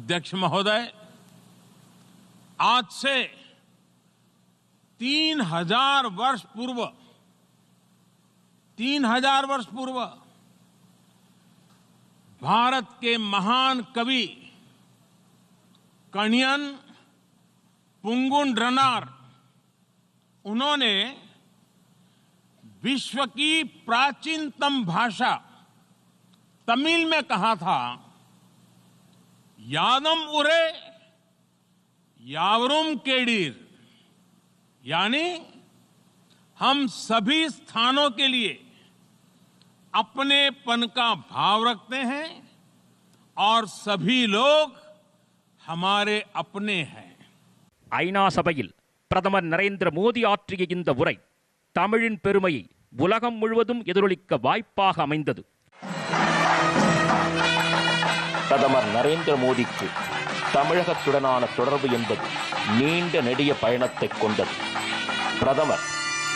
अध्यक्ष महोदय, आज से तीन हज़ार वर्ष पूर्व, तीन हज़ार वर्ष पूर्व, भारत के महान कवि कणियन पुंगुन रनार उन्होंने विश्व की प्राचीनतम भाषा तमिल में कहा था। यादम उरे यावरुम केडीर यानी हम सभी स्थानों के लिए अपनेपन का भाव रखते हैं और सभी लोग हमारे अपने हैं ஐநா சபையில் பிரதமர் நரேந்திர மோடி ஆற்றிய இந்த உரை தமிழின் பெருமையை உலகம் முழுவதும் எதிரொலிக்க வாய்ப்பாக அமைந்தது பிரதமர் நரேந்திர மோடிக்கு தமிழகத்துடனான தொடர்பு என்பது நீண்ட நெடிய பயணத்தை கொண்டது. பிரதமர்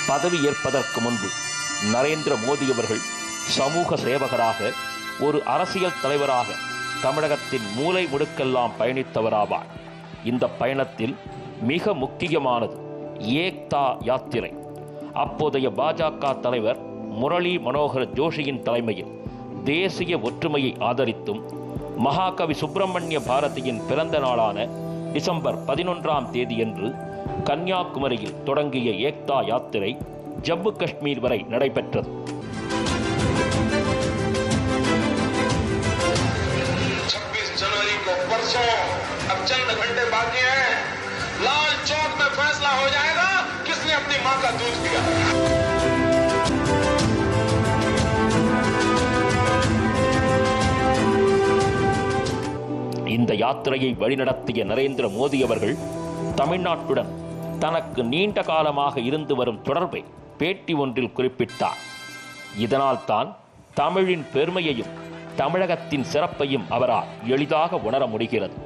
பதவி ஏற்பதற்கு முன்பு நரேந்திர மோடி அவர்கள் சமூக சேவகராக ஒரு அரசியல் தலைவராக தமிழகத்தின் மூலை முடுக்கெல்லாம் பயணித்தவராவார். இந்த பயணத்தில் மிக முக்கியமானது ஏக்தா யாத்திரை. அப்போதைய பாஜக தலைவர் முரளி மனோகர் ஜோஷியின் தலைமையில் தேசிய ஒற்றுமையை ஆதரித்தும் மகாகவி சுப்பிரமணிய பாரதியின் பிறந்த நாளான டிசம்பர் பதினொன்றாம் தேதியன்று கன்னியாகுமரியில் தொடங்கிய ஏக்தா யாத்திரை ஜம்மு காஷ்மீர் வரை நடைபெற்றது 26 जनवरी को परसों अब चंद घंटे बाकी हैं लाल चौक में फैसला हो जाएगा किसने अपनी मां का दूध पिया இந்த யாத்திரையை வழிநடத்திய நரேந்திர மோடி அவர்கள் தமிழ்நாட்டுடன் தனக்கு நீண்ட காலமாக இருந்து வரும் தொடர்பை பேட்டி ஒன்றில் குறிப்பிட்டார். இதனால்தான் தமிழின் பெருமையையும் தமிழகத்தின் சிறப்பையும் அவரால் எளிதாக உணர முடிகிறது.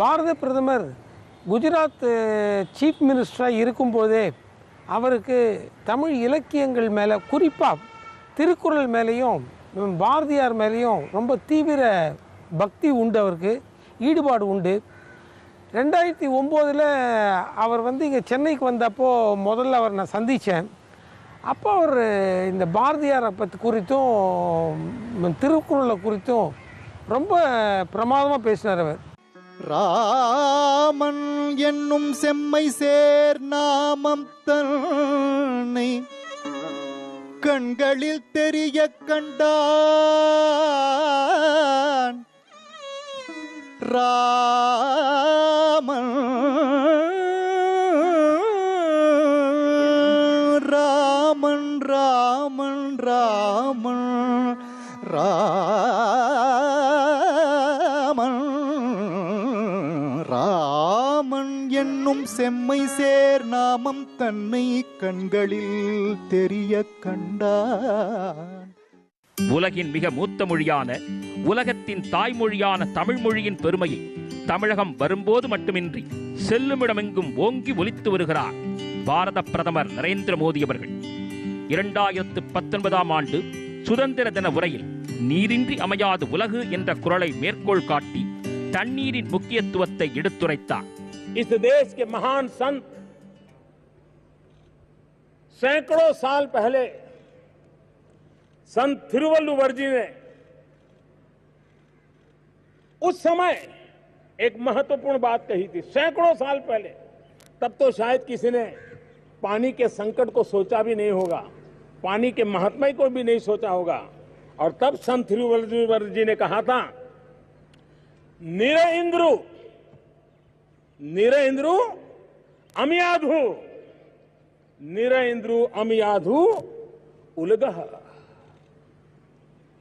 பாரத பிரதமர் குஜராத் சீஃப் மினிஸ்டராக இருக்கும்போதே அவருக்கு தமிழ் இலக்கியங்கள் மேலே குறிப்பாக திருக்குறள் மேலேயும் பாரதியார் மேலேயும் ரொம்ப தீவிர பக்தி உண்டு அவருக்கு ஈடுபாடு உண்டு. ரெண்டாயிரத்தி ஒம்போதில் அவர் வந்து இங்கே சென்னைக்கு வந்தப்போ முதல்ல அவர் நான் சந்தித்தேன் அப்போ அவர் இந்த பாரதியாரை பற்றி குறித்தும் திருக்குறளை குறித்தும் ரொம்ப பிரமாதமாக பேசினார் அவர். ராமன் என்னும் செம்மை சேர் நாமம் தன்னை கண்களில் தெரிய கண்டான். ராமன். ராமன் ராமன் ராமன். ராமன் ராமன் என்னும் செம்மை சேர் நாமம் தன்னை கண்களில் தெரிய கண்டான். உலகின் மிக மூத்த மொழியான உலகத்தின் தாய்மொழியான தமிழ் மொழியின் பெருமையை தமிழகம் வரும்போது மட்டுமின்றி செல்லுமிடமெங்கும் ஓங்கி ஒலித்து வருகிறார் பாரத பிரதமர் நரேந்திர மோடி அவர்கள் இரண்டாயிரத்து பத்தொன்பதாம் ஆண்டு சுதந்திர தின உரையில் நீரின்றி அமையாது உலகு என்ற குரலை மேற்கோள் காட்டி தண்ணீரின் முக்கியத்துவத்தை எடுத்துரைத்தார் इस देश के महान संत सैकड़ों साल पहले संत थिरुवल्लुवर जी ने उस समय एक महत्वपूर्ण बात कही थी, सैकड़ों साल पहले। तब तो शायद किसी ने पानी के संकट को सोचा भी नहीं होगा, पानी के महात्मा को भी नहीं सोचा होगा। और तब संत थिरुवल्लुवर जी ने कहा था, निर इंद्रु निरेंद्रु अमियाधु निरेंद्रु अमियाधु उलगह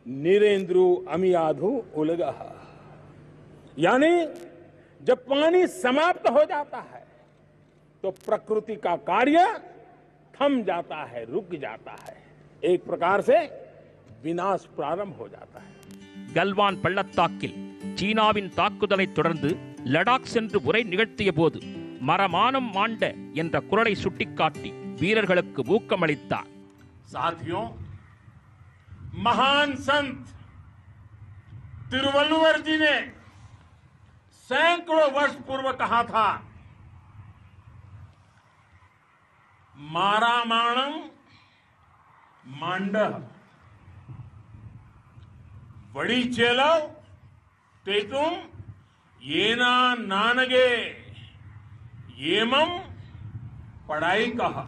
निरेंद्रु अमियाधु उलगह यानी जब पानी समाप्त हो जाता है तो प्रकृति का कार्य थम जाता है रुक जाता है एक प्रकार से विनाश प्रारंभ हो जाता है கல்வான் பள்ளத்தாக்கில் சீனாவின் தாக்குதலைத் தொடர்ந்து லடாக் சென்று உரை நிகழ்த்திய போது மரமானம் மாண்ட என்ற குரலை சுட்டிக்காட்டி வீரர்களுக்கு ஊக்கமளித்தார் साथियों महान संत तिरुवल्लुवर जी ने सैकड़ों वर्ष पूर्व कहा था मारामाणम मांड वड़ी चेलव तेतुम येना नानगे येमम पढ़ाई कहा।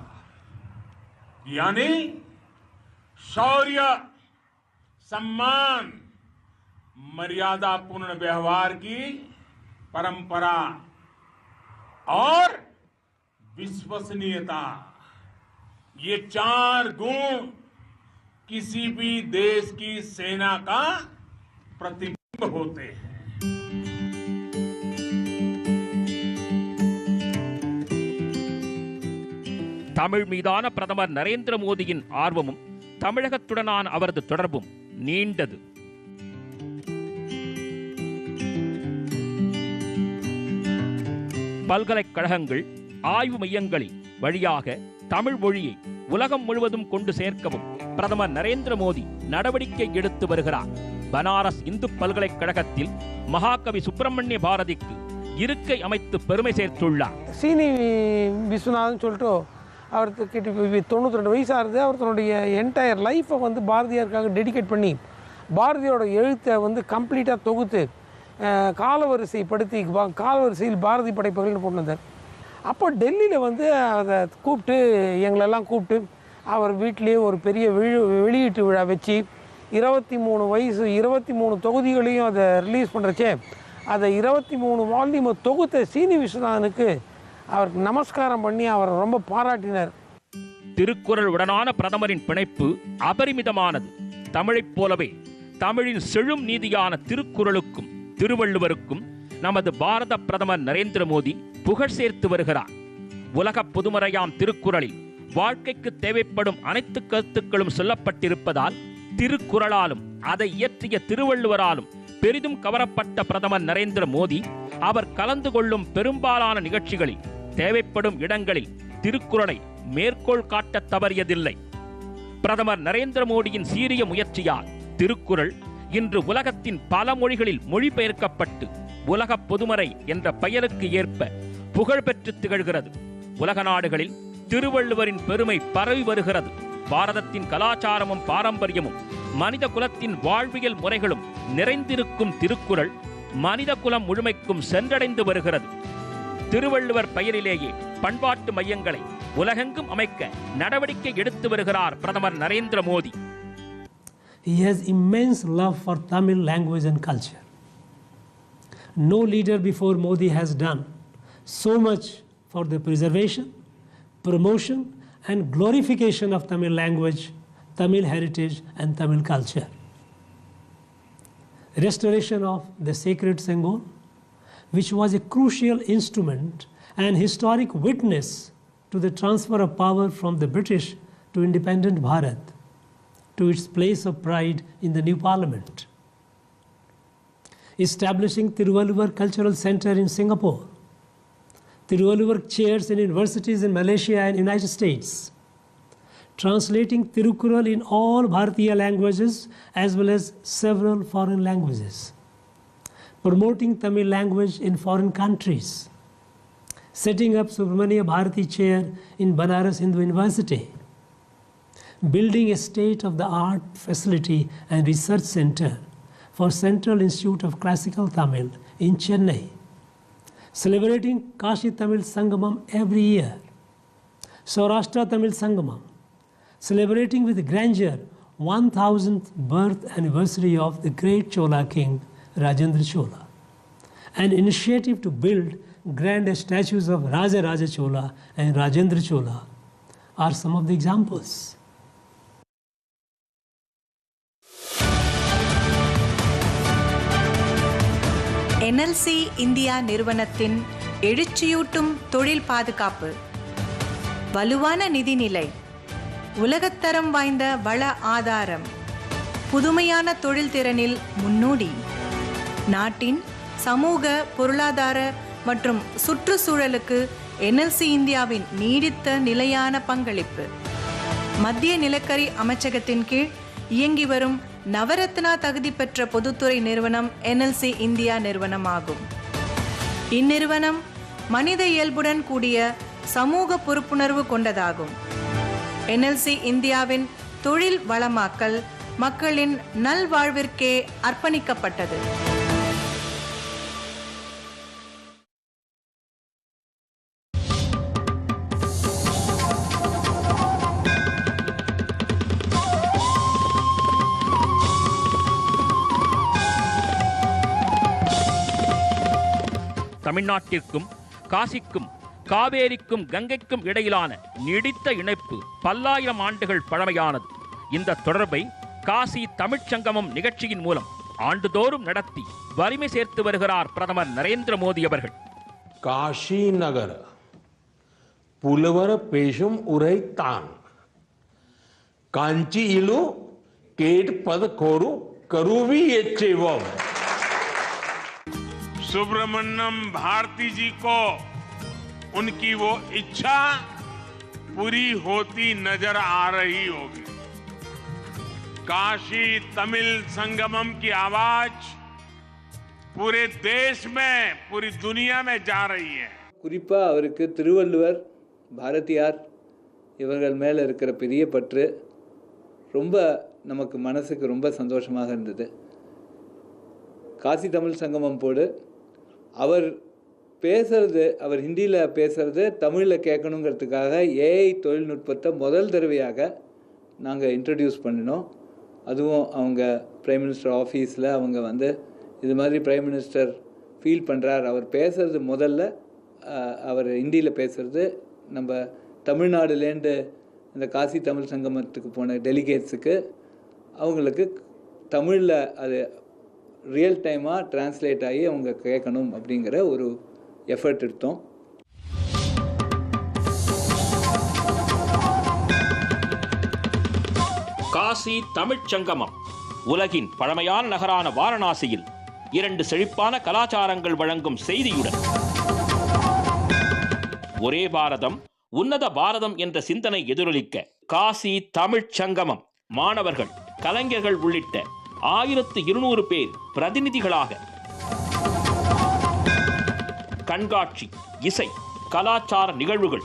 यानी शौर्य, सम्मान, मर्यादापूर्ण व्यवहार की परंपरा और विश्वसनीयता ये चार गुण किसी भी देश की सेना का प्रतिबिंब होते हैं தமிழ் மீதான பிரதமர் நரேந்திர மோடியின் ஆர்வமும் தமிழகத்துடனான அவரது தொடர்பும் நீண்டது பல்கலைக்கழகங்கள் ஆய்வு மையங்களில் வழியாக தமிழ் மொழியை உலகம் முழுவதும் கொண்டு சேர்க்கவும் பிரதமர் நரேந்திர மோடி நடவடிக்கை எடுத்து வருகிறார். பனாரஸ் இந்து பல்கலைக்கழகத்தில் மகாகவி சுப்பிரமணிய பாரதிக்கு இருக்கை அமைத்து பெருமை சேர்த்துள்ளார். சீனி விஸ்வநாதன் சொல்லிட்டு அவருக்கு கிட்ட தொண்ணூற்றி ரெண்டு வயசாகுது அவர் தன்னுடைய என்டையர் லைஃப்பை வந்து பாரதியாருக்காக டெடிகேட் பண்ணி பாரதியோட எழுத்தை வந்து கம்ப்ளீட்டாக தொகுத்து காலவரிசைப்படுத்தி காலவரிசையில் பாரதி படைப்புகள்னு கொண்டு வந்தார். அப்போ டெல்லியில் வந்து அதை கூப்பிட்டு எங்களெல்லாம் கூப்பிட்டு அவர் வீட்டிலேயே ஒரு பெரிய விழு வெளியீட்டு விழா வச்சு இருபத்தி மூணு வயசு இருபத்தி மூணு தொகுதிகளையும் அதை ரிலீஸ் பண்ணுறச்சே அதை இருபத்தி மூணு வால்யூமை தொகுத்த சீனி விஸ்வநாதனுக்கு அவருக்கு நமஸ்காரம் பண்ணி அவரை ரொம்ப பாராட்டினார். திருக்குறள் உடனான பிரதமரின் பிணைப்பு அபரிமிதமானது. தமிழைப் போலவே தமிழின் செழும் நீதியான திருக்குறளுக்கும் திருவள்ளுவருக்கும் நமது பாரத பிரதமர் நரேந்திர மோடி புகழ் சேர்த்து வருகிறார். உலக பொதுமறையாம் திருக்குறளில் வாழ்க்கைக்கு தேவைப்படும் அனைத்து கருத்துக்களும் சொல்லப்பட்டிருப்பதால் திருக்குறளாலும் அதை இயற்றிய திருவள்ளுவராலும் பெரிதும் கவரப்பட்ட பிரதமர் நரேந்திர மோடி அவர் கலந்து கொள்ளும் பெரும்பாலான நிகழ்ச்சிகளில் தேவைப்படும் இடங்களில் திருக்குறளை மேற்கோள் காட்ட தவறியதில்லை. பிரதமர் நரேந்திர மோடியின் சீரிய முயற்சியால் திருக்குறள் இன்று உலகத்தின் பல மொழிகளில் மொழிபெயர்க்கப்பட்டு உலக பொதுமறை என்ற பெயருக்கு ஏற்ப புகழ் பெற்று திகழ்கிறது. உலக நாடுகளில் திருவள்ளுவரின் பெருமை பரவி வருகிறது. பாரதத்தின் கலாச்சாரமும் பாரம்பரியமும் மனித குலத்தின் வாழ்வியல் முறைகளும் நிறைந்திருக்கும் திருக்குறள் மனித குலம் முழுமைக்கும் சென்றடைந்து வருகிறது. திருவள்ளுவர் பெயரிலேயே பண்பாட்டு மையங்களை உலகெங்கும் அமைக்க நடவடிக்கை எடுத்து வருகிறார் பிரதமர் Narendra Modi. He has immense love for Tamil language and culture. No leader before Modi has done so much for the preservation, promotion, and glorification of Tamil language, Tamil heritage, and Tamil culture. Restoration of the sacred Sengon, which was a crucial instrument and historic witness to the transfer of power from the British to independent Bharat to its place of pride in the new parliament. Establishing Tiruvalluvar Cultural Center in Singapore, Tiruvalluvar chairs in universities in Malaysia and United States, translating Tirukural in all Bharatiya languages as well as several foreign languages, promoting Tamil language in foreign countries, setting up Subramania Bharati Chair in Banaras Hindu University, building a state of the art facility and research center for Central Institute of Classical Tamil in Chennai, celebrating Kashi Tamil Sangamam every year, Saurashtra Tamil Sangamam, celebrating with grandeur 1000th birth anniversary of the great Chola king Rajendra Chola, an initiative to build grand statues of Raja Raja Chola and Rajendra Chola are some of the examples. NLC India நிறுவனத்தின் எழுச்சியூட்டும் தொழில் பாதுகாப்பு. வலுவான நிதிநிலை. உலகத்தரம் வாய்ந்த வள ஆதாரம். புதுமையான தொழில் திறனில் முன்னோடி. நாட்டின் சமூக பொருளாதார மற்றும் சுற்றுச்சூழலுக்கு என்எல்சி இந்தியாவின் நீடித்த நிலையான பங்களிப்பு. மத்திய நிலக்கரி அமைச்சகத்தின் கீழ் இயங்கி வரும் நவரத்னா தகுதி பெற்ற பொதுத்துறை நிறுவனம் என்எல்சி இந்தியா நிறுவனம் ஆகும் இந்நிறுவனம் மனித இயல்புடன் கூடிய சமூக பொறுப்புணர்வு கொண்டதாகும். என்எல்சி இந்தியாவின் தொழில் வளமாக்கல் மக்களின் நல்வாழ்விற்கே அர்ப்பணிக்கப்பட்டது. தமிழ்நாட்டிற்கும் காசிக்கும் காவேரிக்கும் கங்கைக்கும் இடையிலான நீடித்த இணைப்பு பல்லாயிரம் ஆண்டுகள் பழமையானது. இந்த தொடர்பை காசி தமிழ்ச்சங்கமம் நிகழ்ச்சியின் மூலம் ஆண்டுதோறும் நடத்தி வலிமை சேர்த்து வருகிறார் பிரதமர் நரேந்திர மோடி அவர்கள். காஷி நகர் புலவர பேசும் உரை தான். காஞ்சி இலு கோரு கருவி எச்சேவம் सुब्रमण्यम भारती जी को उनकी वो इच्छा पूरी होती नजर आ रही होगी काशी तमिल संगमम की आवाज पूरे देश में पूरी दुनिया में जा रही है குறிப்பாக அவருக்கு திருவள்ளுவர் பாரதியார் இவர்கள் மேலே இருக்கிற பெரிய பற்று ரொம்ப நமக்கு மனசுக்கு ரொம்ப சந்தோஷமாக இருந்தது காசி தமிழ் சங்கமம் போடு அவர் பேசுறது அவர் ஹிந்தியில் பேசுறது தமிழில் கேட்கணுங்கிறதுக்காக ஏஐ தொழில்நுட்பத்தை முதல் தடவையாக நாங்கள் இன்ட்ரடியூஸ் பண்ணினோம். அதுவும் அவங்க பிரைம் மினிஸ்டர் ஆஃபீஸில் அவங்க வந்து இது மாதிரி பிரைம் மினிஸ்டர் ஃபீல் பண்ணுறார் அவர் பேசுறது முதல்ல அவர் ஹிந்தியில் பேசுறது நம்ம தமிழ்நாடுலேருந்து இந்த காசி தமிழ் சங்கமத்துக்கு போன டெலிகேட்ஸுக்கு அவங்களுக்கு தமிழில் அது ரியல் டைமாக டிரான்ஸ்லேட் ஆகி அவங்க கேட்கணும் அப்படிங்கிற ஒரு எஃபர்ட் எடுத்தோம். காசி தமிழ்ச் சங்கமம் உலகின் பழமையான நகரான வாரணாசியில் இரண்டு செழிப்பான கலாச்சாரங்கள் வழங்கும் செய்தியுடன். ஒரே பாரதம் உன்னத பாரதம் என்ற சிந்தனை எதிரொலிக்க காசி தமிழ்ச் சங்கமம் மாணவர்கள் கலைஞர்கள் உள்ளிட்ட ஆயிரத்து இருநூறு பேர் பிரதிநிதிகளாக. கண்காட்சி இசை கலாச்சார நிகழ்வுகள்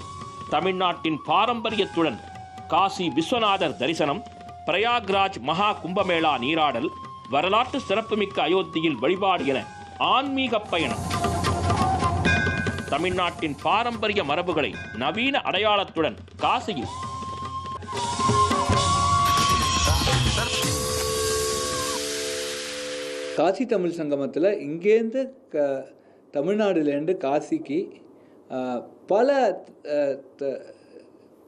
தமிழ்நாட்டின் பாரம்பரியத்துடன் காசி விஸ்வநாதர் தரிசனம் பிரயாக்ராஜ் மகா கும்பமேளா நீராடல் வரலாற்று சிறப்புமிக்க அயோத்தியில் வழிபாடு என ஆன்மீக பயணம். தமிழ்நாட்டின் பாரம்பரிய மரபுகளை நவீன அடையாளத்துடன் காசியில். காசி தமிழ் சங்கமத்தில் இங்கேருந்து க தமிழ்நாடுலேருந்து காசிக்கு பல த-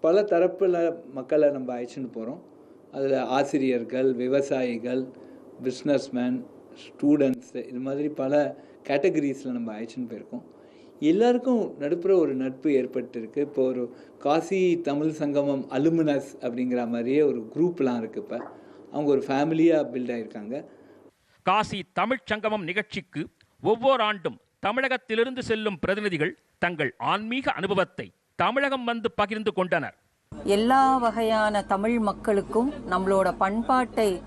பல தரப்பில் மக்களை நம்ம அழைச்சிட்டு போகிறோம் அதில் ஆசிரியர்கள் விவசாயிகள் பிஸ்னஸ்மேன் ஸ்டூடெண்ட்ஸு இது மாதிரி பல கேட்டகரிஸில் நம்ம அழைச்சின்னு போயிருக்கோம். எல்லாருக்கும் நடுப்புற ஒரு நட்பு ஏற்பட்டிருக்கு. இப்போ ஒரு காசி தமிழ் சங்கமம் அலுமினஸ் அப்படிங்கிற மாதிரியே ஒரு குரூப்லாம் இருக்குது இப்போ. அவங்க ஒரு ஃபேமிலியாக பில்ட் ஆகியிருக்காங்க காசி தமிழ்ச் சங்கமம் நிகழ்ச்சிக்கு ஒவ்வொரு ஆண்டும் தமிழகத்திலிருந்து செல்லும் பிரதிநிதிகள் தங்கள் ஆன்மீக அனுபவத்தை தமிழகம் வந்து பகிர்ந்து கொண்டனர். எல்லா வகையான தமிழ் மக்களுக்கும் நம்மளோட பண்பாட்டை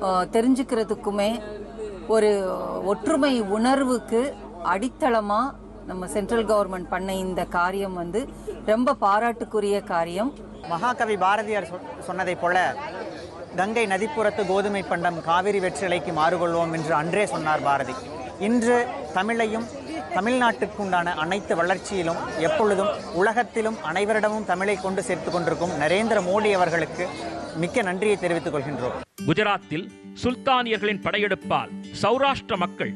தெரிஞ்சுக்கிறதுக்குமே ஒரு ஒற்றுமை உணர்வுக்கு அடித்தளமா நம்ம சென்ட்ரல் கவர்மெண்ட் பண்ண இந்த காரியம் வந்து ரொம்ப பாராட்டுக்குரிய காரியம். மகாகவி பாரதியார் சொ- சொன்னதைப் போல கங்கை நதிப்புறத்து கோதுமை பண்டம் காவிரி வெற்றிலைக்கு மாறுகொள்வோம் என்று அன்றே சொன்னார் பாரதி. இன்று தமிழையும் தமிழ்நாட்டுக்குண்டான அனைத்து வளர்ச்சியிலும் எப்பொழுதும் உலகத்திலும் அனைவரிடமும் தமிழை கொண்டு சேர்த்து கொண்டிருக்கும் நரேந்திர மோடி அவர்களுக்கு மிக்க நன்றியை தெரிவித்துக் கொள்கின்றோம். குஜராத்தில் சுல்தானியர்களின் படையெடுப்பால் சௌராஷ்டிர மக்கள்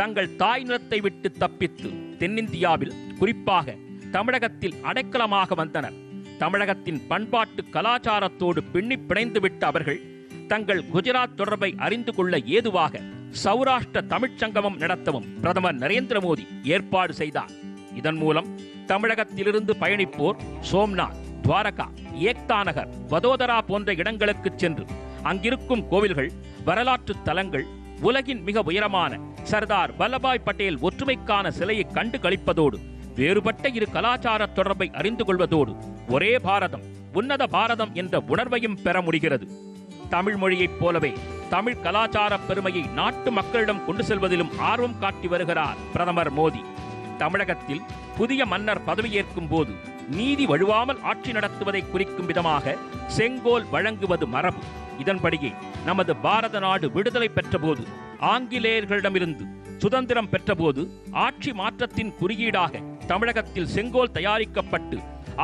தங்கள் தாய் நிலத்தை விட்டு தப்பித்து தென்னிந்தியாவில் குறிப்பாக தமிழகத்தில் அடைக்கலமாக வந்தனர். தமிழகத்தின் பண்பாட்டு கலாச்சாரத்தோடு பின்னிப் பிணைந்துவிட்ட அவர்கள் தங்கள் குஜராத் தொடர்பை அறிந்து கொள்ள ஏதுவாக சௌராஷ்டிர தமிழ்ச் சங்கமம் நடத்தவும் பிரதமர் நரேந்திர மோடி ஏற்பாடு செய்தார். இதன் மூலம் தமிழகத்திலிருந்து பயணிப்போர் சோம்நாத் துவாரகா ஏக்தா நகர் வதோதரா போன்ற இடங்களுக்கு சென்று அங்கிருக்கும் கோவில்கள் வரலாற்று தலங்கள் உலகின் மிக உயரமான சர்தார் வல்லபாய் பட்டேல் ஒற்றுமைக்கான சிலையை கண்டு கழிப்பதோடு வேறுபட்ட இரு கலாச்சார தொடர்பை அறிந்து கொள்வதோடு ஒரே பாரதம் உன்னத பாரதம் என்ற உணர்வையும் பெற முடிகிறது. தமிழ் மொழியைப் போலவே தமிழ் கலாச்சார பெருமையை நாட்டு மக்களிடம் கொண்டு செல்வதிலும் ஆர்வம் காட்டி வருகிறார் பிரதமர் மோடி. தமிழகத்தில் புதிய மன்னர் பதவியேற்கும் போது நீதி வழுவாமல் ஆட்சி நடத்துவதை குறிக்கும் விதமாக செங்கோல் வழங்குவது மரபு. இதன்படியே நமது பாரத நாடு விடுதலை பெற்றபோது ஆங்கிலேயர்களிடமிருந்து சுதந்திரம் பெற்றபோது ஆட்சி மாற்றத்தின் குறியீடாக தமிழகத்தில் செங்கோல் தயாரிக்கப்பட்டு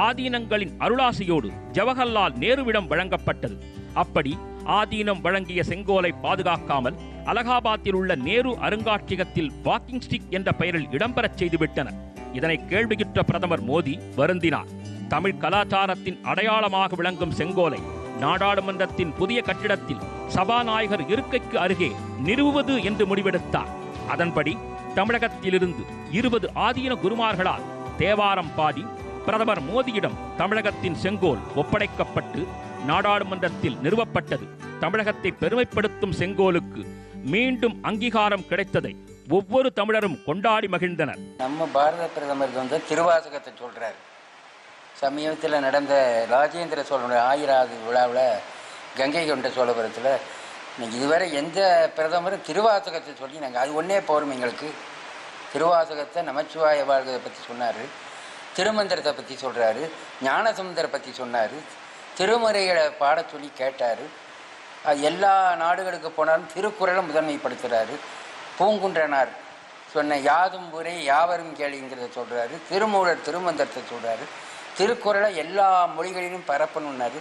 ஆதீனங்களின் அருளாசியோடு ஜவஹர்லால் நேருவிடம் வழங்கப்பட்டது. அப்படி ஆதீனம் வழங்கிய செங்கோலை பாதுகாக்காமல் அலகாபாத்தில் உள்ள நேரு அருங்காட்சியகத்தில் வாக்கிங் ஸ்டிக் என்ற பெயரில் இடம்பெறச் செய்துவிட்டனர். இதனை கேள்வியுற்ற பிரதமர் மோடி வருந்தினார். தமிழ் கலாச்சாரத்தின் அடையாளமாக விளங்கும் செங்கோலை நாடாளுமன்றத்தின் புதிய கட்டிடத்தில் சபாநாயகர் இருக்கைக்கு அருகே நிறுவுவது என்று முடிவெடுத்தார். அதன்படி தமிழகத்திலிருந்து இருபது ஆதீன குருமார்களால் தேவாரம் பாடி பிரதமர் மோடியிடம் தமிழகத்தின் செங்கோல் ஒப்படைக்கப்பட்டு நாடாளுமன்றத்தில் நிறுவப்பட்டது. தமிழகத்தை பெருமைப்படுத்தும் செங்கோலுக்கு மீண்டும் அங்கீகாரம் கிடைத்ததை ஒவ்வொரு தமிழரும் கொண்டாடி மகிழ்ந்தனர். நம்ம பாரத பிரதமர் வந்து திருவாசகத்தை சொல்றாரு. சமீபத்தில் நடந்த ராஜேந்திர சோழனுடைய ஆயிராவது விழாவில் கங்கை கொண்ட சோழபுரத்தில் இன்னைக்கு இதுவரை எந்த பிரதமரும் திருவாசகத்தை சொல்லி நாங்கள் அது ஒன்றே போரும் எங்களுக்கு. திருவாசகத்தை நமச்சிவாய வாழ்கதை பற்றி சொன்னார். திருமந்திரத்தை பற்றி சொல்கிறாரு ஞானசமுந்தரை பற்றி சொன்னார். திருமுறைகளை பாடச் சொல்லி கேட்டார். அது எல்லா நாடுகளுக்கு போனாலும் திருக்குறளை முதன்மைப்படுத்துகிறாரு பூங்குன்றனார் சொன்ன யாதும் ஊரே யாவரும் கேளிங்கிறத சொல்கிறாரு திருமூலர் திருமந்திரத்தை சொல்கிறாரு திருக்குறளை எல்லா மொழிகளிலும் பரப்பணுன்னாரு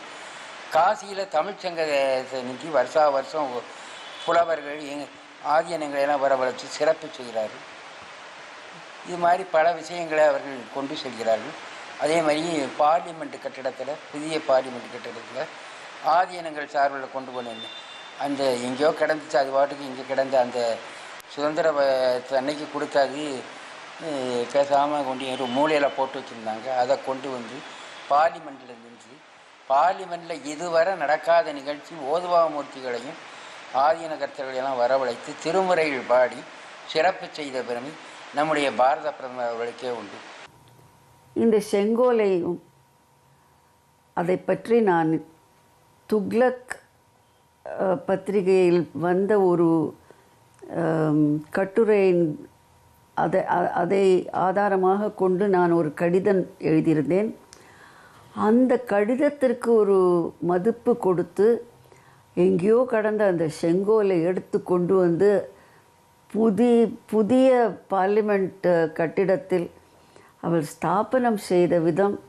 காசியில் தமிழ்ச்சங்கத்தை நீக்கி வருஷா வருஷம் புலவர்கள் எங் ஆதியனங்களை எல்லாம் சிறப்பு செய்கிறார்கள். இது மாதிரி பல விஷயங்களை அவர்கள் கொண்டு செல்கிறார்கள். அதே மாதிரி பார்லிமெண்ட் கட்டிடத்தில் புதிய பார்லிமெண்ட் கட்டிடத்தில் ஆதீனங்கள் சார்பில் கொண்டு போனேன். அந்த எங்கேயோ கிடந்துச்சு அது பாட்டுக்கு இங்கே கிடந்த அந்த சுதந்திர அன்னைக்கு கொடுத்தாது பேசாமல் கொண்டு ஒரு மூலையில் போட்டு வச்சுருந்தாங்க. அதை கொண்டு வந்து பார்லிமெண்ட்டில் இருந்து பார்லிமெண்ட்டில் இதுவரை நடக்காத நிகழ்ச்சி ஓதுவாமூர்த்திகளையும் ஆதீன கர்த்தர்களையெல்லாம் வரவழைத்து திருமுறையில் பாடி சிறப்பு செய்த பெருமை நம்முடைய பாரத பிரதமர் அவர்களுக்கே உண்டு. இந்த செங்கோலையும் அதை பற்றி நான் துக்லக் பத்திரிகையில் வந்த ஒரு கட்டுரையின் அதை அதை ஆதாரமாக கொண்டு நான் ஒரு கடிதம் எழுதியிருந்தேன். அந்த கடிதத்திற்கு ஒரு மதிப்பு கொடுத்து எங்கேயோ கடந்த அந்த செங்கோலை எடுத்து கொண்டு வந்து புதி புதிய பார்லிமெண்ட் கட்டிடத்தில் அவள் ஸ்தாபனம் செய்த விதம்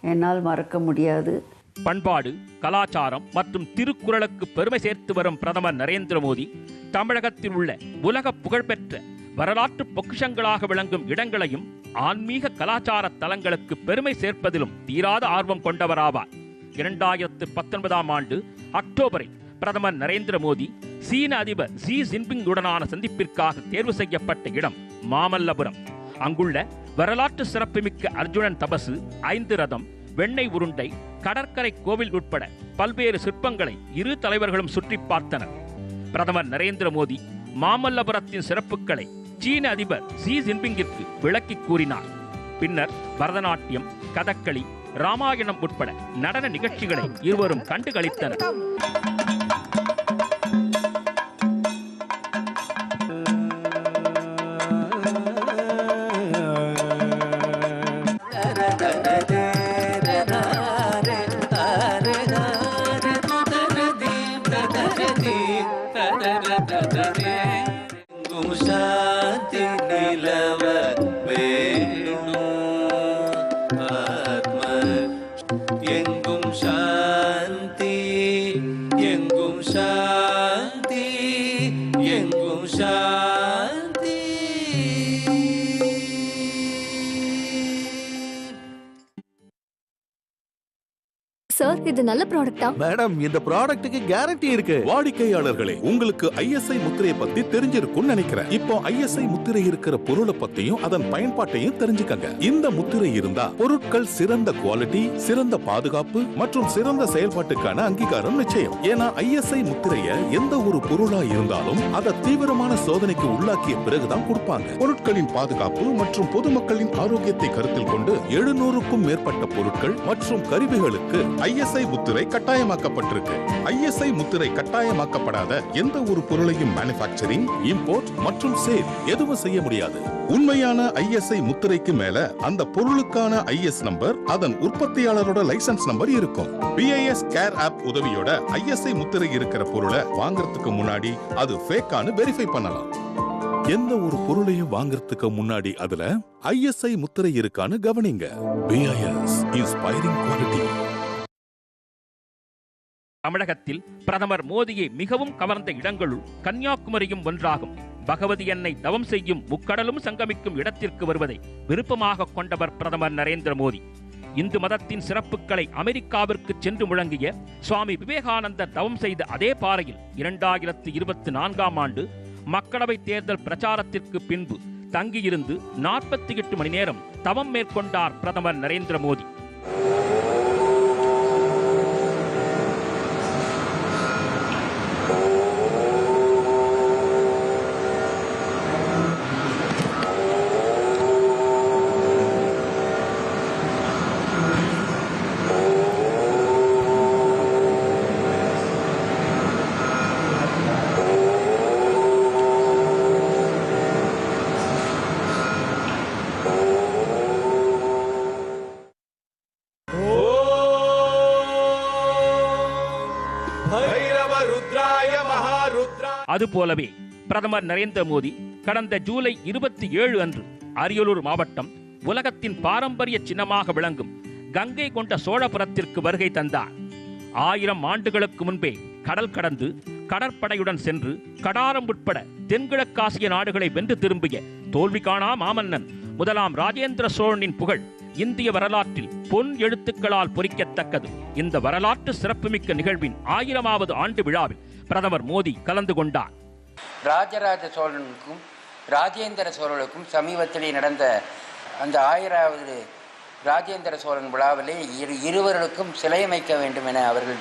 என்னால் மறக்க முடியாது. பண்பாடு கலாச்சாரம் மற்றும் திருக்குறளுக்கு பெருமை சேர்த்து வரும் பிரதமர் நரேந்திர மோடி தமிழகத்தில் உள்ள உலக புகழ்பெற்ற வரலாற்று பொக்கிஷங்களாக விளங்கும் இடங்களையும் ஆன்மீக கலாச்சார தலங்களுக்கு பெருமை சேர்ப்பதிலும் தீராத ஆர்வம் கொண்டவராவார். இரண்டாயிரத்து பத்தொன்பதாம் ஆண்டு அக்டோபரில் பிரதமர் நரேந்திர மோடி சீன அதிபர் ஜி ஜின்பிங்குடனான சந்திப்பிற்காக தேர்வு செய்யப்பட்ட இடம் மாமல்லபுரம். அங்குள்ள வரலாற்று சிறப்புமிக்க அர்ஜுனன் தபசு ஐந்து ரதம் வெண்ணெய் உருண்டை கடற்கரை கோவில் உட்பட பல்வேறு சிற்பங்களை இரு தலைவர்களும் சுற்றி பார்த்தனர். பிரதமர் நரேந்திர மோடி மாமல்லபுரத்தின் சிறப்புகளை சீன அதிபர் ஜி ஜின்பிங்கிற்கு விளக்கி கூறினார். பின்னர் பரதநாட்டியம் கதகளி ராமாயணம் உட்பட நடன நிகழ்ச்சிகளை இருவரும் கண்டுகளித்தனர். நல்ல ப்ராடக்ட்டா மேடம் இந்த ப்ராடக்ட்டுக்கு கேரண்டி இருக்கு. வாடிக்கையாளர்களே உங்களுக்கு ஐஎஸ்ஐ முத்திரையை பத்தி தெரிஞ்சிருக்கும்னு நினைக்கிறேன். இப்போ ஐஎஸ்ஐ முத்திரை இருக்கிற பொருளை பத்தியும் அதன் பயன்பாட்டையும் தெரிஞ்சுக்கங்க. இந்த முத்திரை இருந்தா பொருட்கள் சிறந்த குவாலிட்டி சிறந்த பாதுகாப்பு மற்றும் சிறந்த செயல்பாட்டுக்கான அங்கீகாரம் நிச்சயம். ஏன்னா ஐஎஸ்ஐ முத்திரைய எந்த ஒரு பொருளா இருந்தாலும் அதை தீவிரமான சோதனைக்கு உள்ளாக்கிய பிறகுதான் கொடுப்பாங்க. பொருட்களின் பாதுகாப்பு மற்றும் பொதுமக்களின் ஆரோக்கியத்தை கருத்தில் கொண்டு எழுநூறுக்கும் மேற்பட்ட பொருட்கள் மற்றும் கருவிகளுக்கு ஐஎஸ்ஐ முத்திரை கட்டாயமாக்கப்பட்டிருக்கு. ஐஎஸ்ஐ முத்திரை கட்டாயமாக்கப்படாத எந்த ஒரு பொருளையும் மேனுஃபேக்சரிங் இம்போர்ட் மற்றும் சேல் எதுவும் செய்ய முடியாது. உண்மையான ஐஎஸ்ஐ முத்திரைக்கு மேல அந்த பொருளுக்கான ஐஎஸ் நம்பர் அதன் உற்பத்தியாளரோட லைசன்ஸ் நம்பர் இருக்கும். பிஐஎஸ் கேர் ஆப் உதவியோட ஐஎஸ்ஐ முத்திரை இருக்கிற பொருளை வாங்குறதுக்கு முன்னாடி அது ஃபேக்கான்னு வெரிஃபை பண்ணலாம். எந்த ஒரு பொருளையும் வாங்குறதுக்கு முன்னாடி அதுல ஐஎஸ்ஐ முத்திரை இருக்கான்னு கவனிங்க. பிஐஎஸ் இன்ஸ்பைரிங் குவாலிட்டி தமிழகத்தில் பிரதமர் மோடியை மிகவும் கவர்ந்த இடங்களுள் கன்னியாகுமரியும் ஒன்றாகும். பகவதி என்னை தவம் செய்யும் முக்கடலும் சங்கமிக்கும் இடத்திற்கு வருவதை விருப்பமாக கொண்டவர் பிரதமர் நரேந்திர மோடி. இந்து மதத்தின் சிறப்புகளை அமெரிக்காவிற்கு சென்று முழங்கிய சுவாமி விவேகானந்தர் தவம் செய்த அதே பாறையில் இரண்டாயிரத்து இருபத்தி நான்காம் ஆண்டு மக்களவைத் தேர்தல் பிரச்சாரத்திற்கு பின்பு தங்கியிருந்து நாற்பத்தி எட்டு மணி நேரம் தவம் மேற்கொண்டார் பிரதமர் நரேந்திர மோடி. போலவே பிரதமர் நரேந்திர மோடி கடந்த ஜூலை இருபத்தி ஏழு அன்று அரியலூர் மாவட்டம் உலகத்தின் பாரம்பரிய சின்னமாக விளங்கும் கங்கை கொண்ட சோழபுரத்திற்கு வருகை தந்தார். ஆயிரம் ஆண்டுகளுக்கு முன்பே கடல் கடந்து கடற்படையுடன் சென்று கடாரம் உட்பட தென்கிழக்காசிய நாடுகளை வென்று திரும்பிய தோல்வி காணா மாமன்னன் முதலாம் ராஜேந்திர சோழனின் புகழ் இந்திய வரலாற்றில் பொன் எழுத்துக்களால் பொறிக்கத்தக்கது. இந்த வரலாற்று சிறப்புமிக்க நிகழ்வின் ஆயிரமாவது ஆண்டு விழாவில் பிரதமர் மோடி கலந்து கொண்டார். ராஜராஜ சோழனுக்கும் ராஜேந்திர சோழனுக்கும் சமீபத்திலே நடந்த அந்த ஆயிராவது ராஜேந்திர சோழன் விழாவிலே இரு இருவர்களுக்கும் சிலை அமைக்க வேண்டும் என அவர்கள்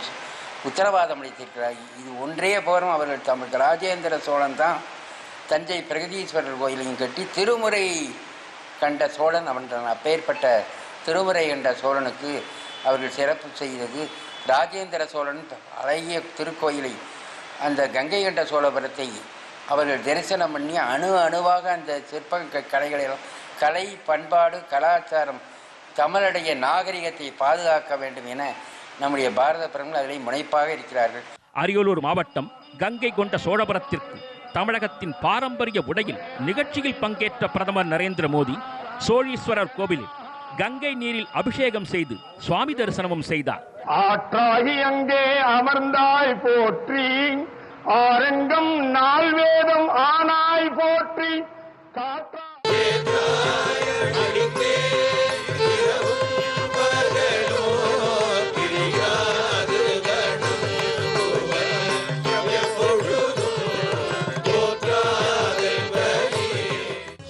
உத்தரவாதம் அளித்திருக்கிறார். இது ஒன்றே போரும் அவர்கள் தமிழ் ராஜேந்திர சோழன் தான் தஞ்சை பிரகதீஸ்வரர் கோயிலையும் கட்டி திருமுறை கண்ட சோழன் அவன் அப்பேற்பட்ட திருமுறை கண்ட சோழனுக்கு அவர்கள் சிறப்பு செய்தது ராஜேந்திர சோழன் அழகிய திருக்கோயிலை அந்த கங்கை கண்ட சோழபுரத்தை அவர்கள் தரிசனம் பண்ணி அணு அணுவாக அந்த சிற்ப க- கலைகளெல்லாம் கலை பண்பாடு கலாச்சாரம் தமிழுடைய நாகரிகத்தை பாதுகாக்க வேண்டும் என நம்முடைய பாரத பிரதமர் அதிலே முனைப்பாக இருக்கிறார்கள். அரியலூர் மாவட்டம் கங்கை கொண்ட சோழபுரத்திற்கு தமிழகத்தின் பாரம்பரிய உடையில் நிகழ்ச்சியில் பங்கேற்ற பிரதமர் நரேந்திர மோடி சோழீஸ்வரர் கோவிலில் கங்கை நீரில் அபிஷேகம் செய்து சுவாமி தரிசனமும் செய்தார். ஆற்றாகி அங்கே அமர்ந்தாய் போற்றி ஆரங்கம் நால்வேதம் ஆனாய் போற்றி காற்றா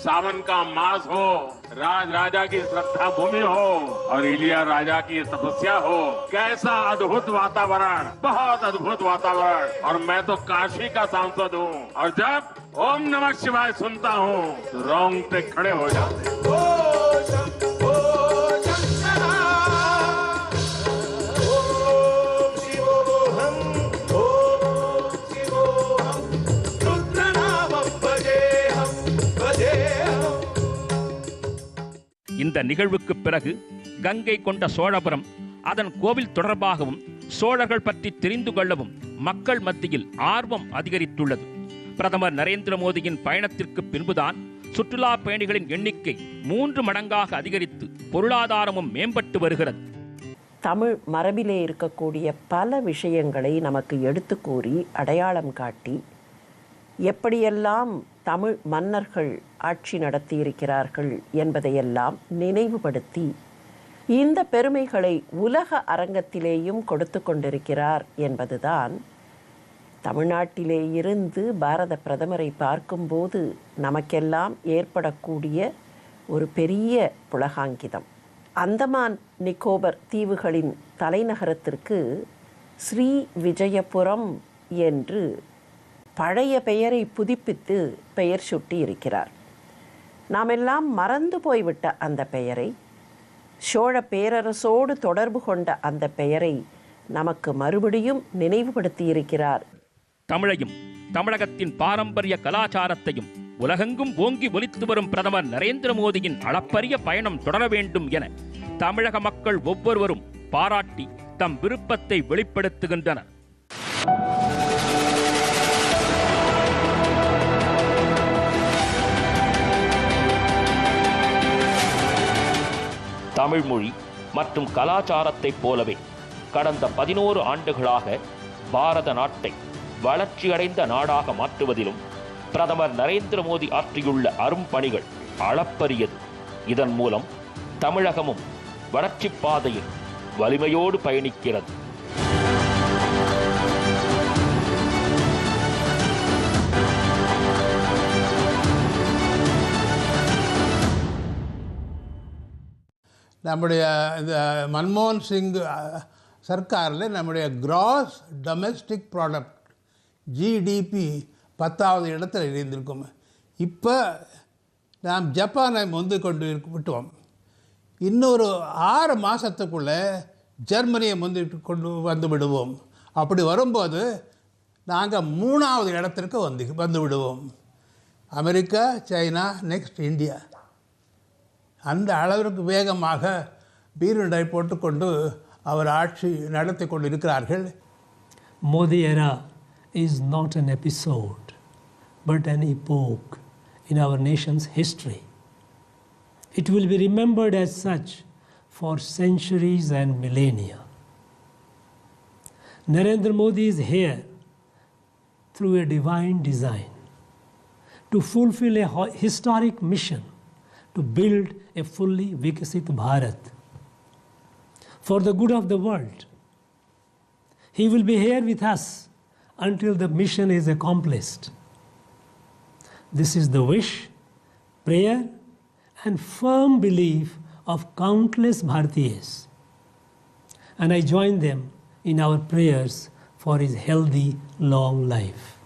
सावन का मास हो राज राजा की श्रद्धा भूमि हो और इलिया राजा की तपस्या हो। कैसा अद्भुत वातावरण, बहुत अद्भुत वातावरण। और मैं तो काशी का सांसद हूँ। और जब ओम नमः शिवाय सुनता हूँ तो रोंगटे खड़े हो जाते हैं। இந்த நிகழ்வுக்கு பிறகு கங்கை கொண்ட சோழபுரம் அதன் கோவில் தொடர்பாகவும் சோழர்கள் பற்றி தெரிந்து கொள்ளவும் மக்கள் மத்தியில் ஆர்வம் அதிகரித்துள்ளது. பிரதமர் நரேந்திர மோடியின் பயணத்திற்கு பின்புதான் சுற்றுலா பயணிகளின் எண்ணிக்கை மூன்று மடங்காக அதிகரித்து பொருளாதாரமும் மேம்பட்டு வருகிறது. தமிழ் மரபிலே இருக்கக்கூடிய பல விஷயங்களை நமக்கு எடுத்து கூறி அடையாளம் காட்டி எப்படியெல்லாம் தமிழ் மன்னர்கள் ஆட்சி நடத்தியிருக்கிறார்கள் என்பதையெல்லாம் நினைவுபடுத்தி இந்த பெருமைகளை உலக அரங்கத்திலேயும் கொடுத்து கொண்டிருக்கிறார் என்பதுதான் தமிழ்நாட்டிலே இருந்து பாரத பிரதமரை பார்க்கும்போது நமக்கெல்லாம் ஏற்படக்கூடிய ஒரு பெரிய புலகாங்கிதம். அந்தமான் நிக்கோபர் தீவுகளின் தலைநகரத்திற்கு ஸ்ரீ விஜயபுரம் என்று பழைய பெயரை புதுப்பித்து பெயர் சூட்டி இருக்கிறார். நாமெல்லாம் மறந்து போய்விட்ட அந்த பெயரை சோழ பேரரசோடு தொடர்பு கொண்ட அந்த பெயரை நமக்கு மறுபடியும் நினைவுபடுத்தியிருக்கிறார் தமிழையும் தமிழகத்தின் பாரம்பரிய கலாச்சாரத்தையும் உலகெங்கும் ஓங்கி ஒலித்து வரும் பிரதமர் நரேந்திர மோடியின் அளப்பரிய பயணம் தொடர வேண்டும் என தமிழக மக்கள் ஒவ்வொருவரும் பாராட்டி தம் விருப்பத்தை வெளிப்படுத்துகின்றனர். தமிழ்மொழி மற்றும் கலாச்சாரத்தைப் போலவே கடந்த பதினோரு ஆண்டுகளாக பாரத நாட்டை வளர்ச்சியடைந்த நாடாக மாற்றுவதிலும் பிரதமர் நரேந்திர மோடி ஆற்றியுள்ள அரும்பணிகள் அளப்பரியது. இதன் மூலம் தமிழகமும் வளர்ச்சிப் பாதையில் வலிமையோடு பயணிக்கிறது. நம்முடைய இந்த மன்மோகன் சிங் சர்க்காரில் நம்முடைய கிராஸ் டொமெஸ்டிக் ப்ராடக்ட் ஜிடிபி பத்தாவது இடத்துல இருந்திருக்கும் இப்போ நாம் ஜப்பானை முந்து கொண்டு விட்டோம். இன்னொரு ஆறு மாதத்துக்குள்ளே ஜெர்மனியை முந்தி கொண்டு வந்து விடுவோம். அப்படி வரும்போது நாங்கள் மூணாவது இடத்திற்கு வந்து வந்து விடுவோம். America China next India. அந்த அளவிற்கு வேகமாக பீருண்டை போட்டுக்கொண்டு அவர் ஆட்சி நடத்தி கொண்டிருக்கிறார்கள் Modi era is not an episode, but an epoch in our nation's history. It will be remembered as such for centuries and millennia. Narendra Modi is here through a divine design to fulfill a ho- historic mission to build a fully Vikasit Bharat for the good of the world. He will be here with us until the mission is accomplished. This is the wish, prayer, and firm belief of countless Bharatiyas. And I join them in our prayers for his healthy, long life.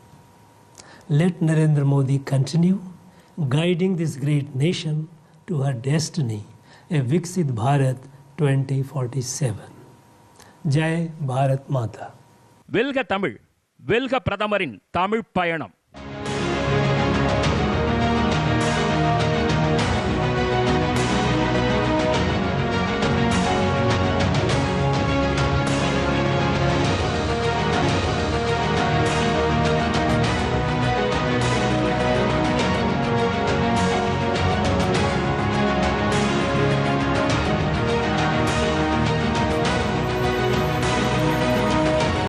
Let Narendra Modi continue guiding this great nation to her destiny, a Viksit Bharat 2047. Jai Bharat Mata. வெல்க தமிழ் வெல்க பிரதமரின் தமிழ் பயணம்